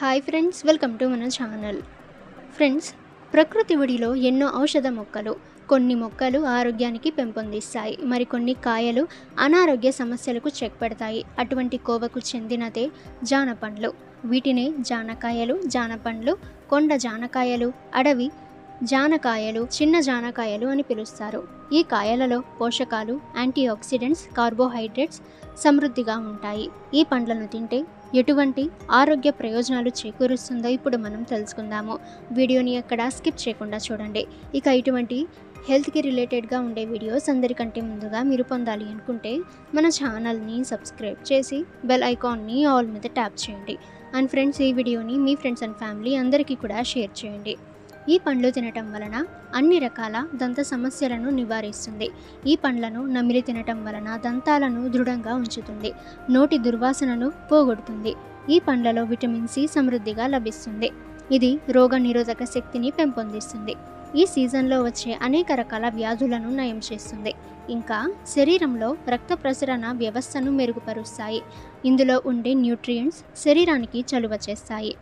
Hi friends welcome to మన channel friends ప్రకృతి ఒడిలో ఎన్నో ఔషధ మొక్కలు కొన్ని మొక్కలు ఆరోగ్యానికి పెంపొందిస్తాయి. మరికొన్ని కాయలు అనారోగ్య సమస్యలకు చెక్ పెడతాయి. అటువంటి కోవకు చెందినదే జానపండ్లు. వీటినే జానకాయలు జానపండ్లు కొండ జానకాయలు అడవి జానకాయలు చిన్న జానకాయలు అని పిలుస్తారు. ఈ కాయలలో పోషకాలు యాంటీ ఆక్సిడెంట్స్ కార్బోహైడ్రేట్స్ సమృద్ధిగా ఉంటాయి. ఈ పండ్లను తింటే ఎటువంటి ఆరోగ్య ప్రయోజనాలు చేకూరుస్తుందో ఇప్పుడు మనం తెలుసుకుందాము. వీడియోని ఎక్కడ స్కిప్ చేయకుండా చూడండి. ఇక ఇటువంటి హెల్త్కి రిలేటెడ్గా ఉండే వీడియోస్ అందరికంటే ముందుగా మీరు పొందాలి అనుకుంటే మన ఛానల్ని సబ్స్క్రైబ్ చేసి బెల్ ఐకాన్ని ఆల్ మీద ట్యాప్ చేయండి. అండ్ ఫ్రెండ్స్ ఈ వీడియోని మీ ఫ్రెండ్స్ అండ్ ఫ్యామిలీ అందరికీ కూడా షేర్ చేయండి. ఈ పండ్లు తినటం వలన అన్ని రకాల దంత సమస్యలను నివారిస్తుంది. ఈ పండ్లను నమిలి తినటం వలన దంతాలను దృఢంగా ఉంచుతుంది. నోటి దుర్వాసనను పోగొడుతుంది. ఈ పండ్లలో విటమిన్ సి సమృద్ధిగా లభిస్తుంది. ఇది రోగ నిరోధక శక్తిని పెంపొందిస్తుంది. ఈ సీజన్లో వచ్చే అనేక రకాల వ్యాధులను నయం చేస్తుంది. ఇంకా శరీరంలో రక్త ప్రసరణ వ్యవస్థను మెరుగుపరుస్తాయి. ఇందులో ఉండే న్యూట్రియంట్స్ శరీరానికి చలువ చేస్తాయి.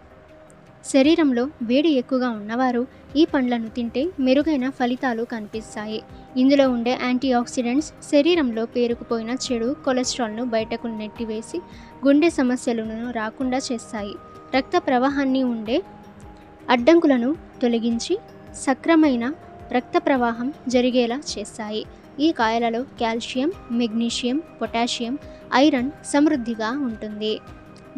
శరీరంలో వేడి ఎక్కువగా ఉన్నవారు ఈ పండ్లను తింటే మెరుగైన ఫలితాలు కనిపిస్తాయి. ఇందులో ఉండే యాంటీ ఆక్సిడెంట్స్ శరీరంలో పేరుకుపోయిన చెడు కొలెస్ట్రాల్ను బయటకు నెట్టివేసి గుండె సమస్యలను రాకుండా చేస్తాయి. రక్త ప్రవాహాన్ని ఉండే అడ్డంకులను తొలగించి సక్రమైన రక్త ప్రవాహం జరిగేలా చేస్తాయి. ఈ కాయలలో కాల్షియం మెగ్నీషియం పొటాషియం ఐరన్ సమృద్ధిగా ఉంటుంది.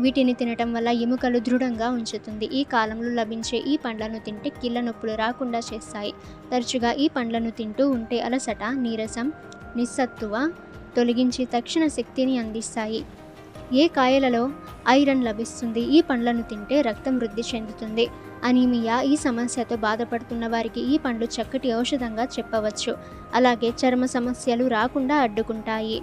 వీటిని తినటం వల్ల ఎముకలు దృఢంగా ఉంచుతుంది. ఈ కాలంలో లభించే ఈ పండ్లను తింటే కీళ్ళ నొప్పులు రాకుండా చేస్తాయి. తరచుగా ఈ పండ్లను తింటూ ఉంటే అలసట నీరసం నిస్సత్తువ తొలగించి తక్షణ శక్తిని అందిస్తాయి. ఏ కాయలలో ఐరన్ లభిస్తుంది? ఈ పండ్లను తింటే రక్తం వృద్ధి చెందుతుంది. అనీమియా ఈ సమస్యతో బాధపడుతున్న వారికి ఈ పండ్లు చక్కటి ఔషధంగా చెప్పవచ్చు. అలాగే చర్మ సమస్యలు రాకుండా అడ్డుకుంటాయి.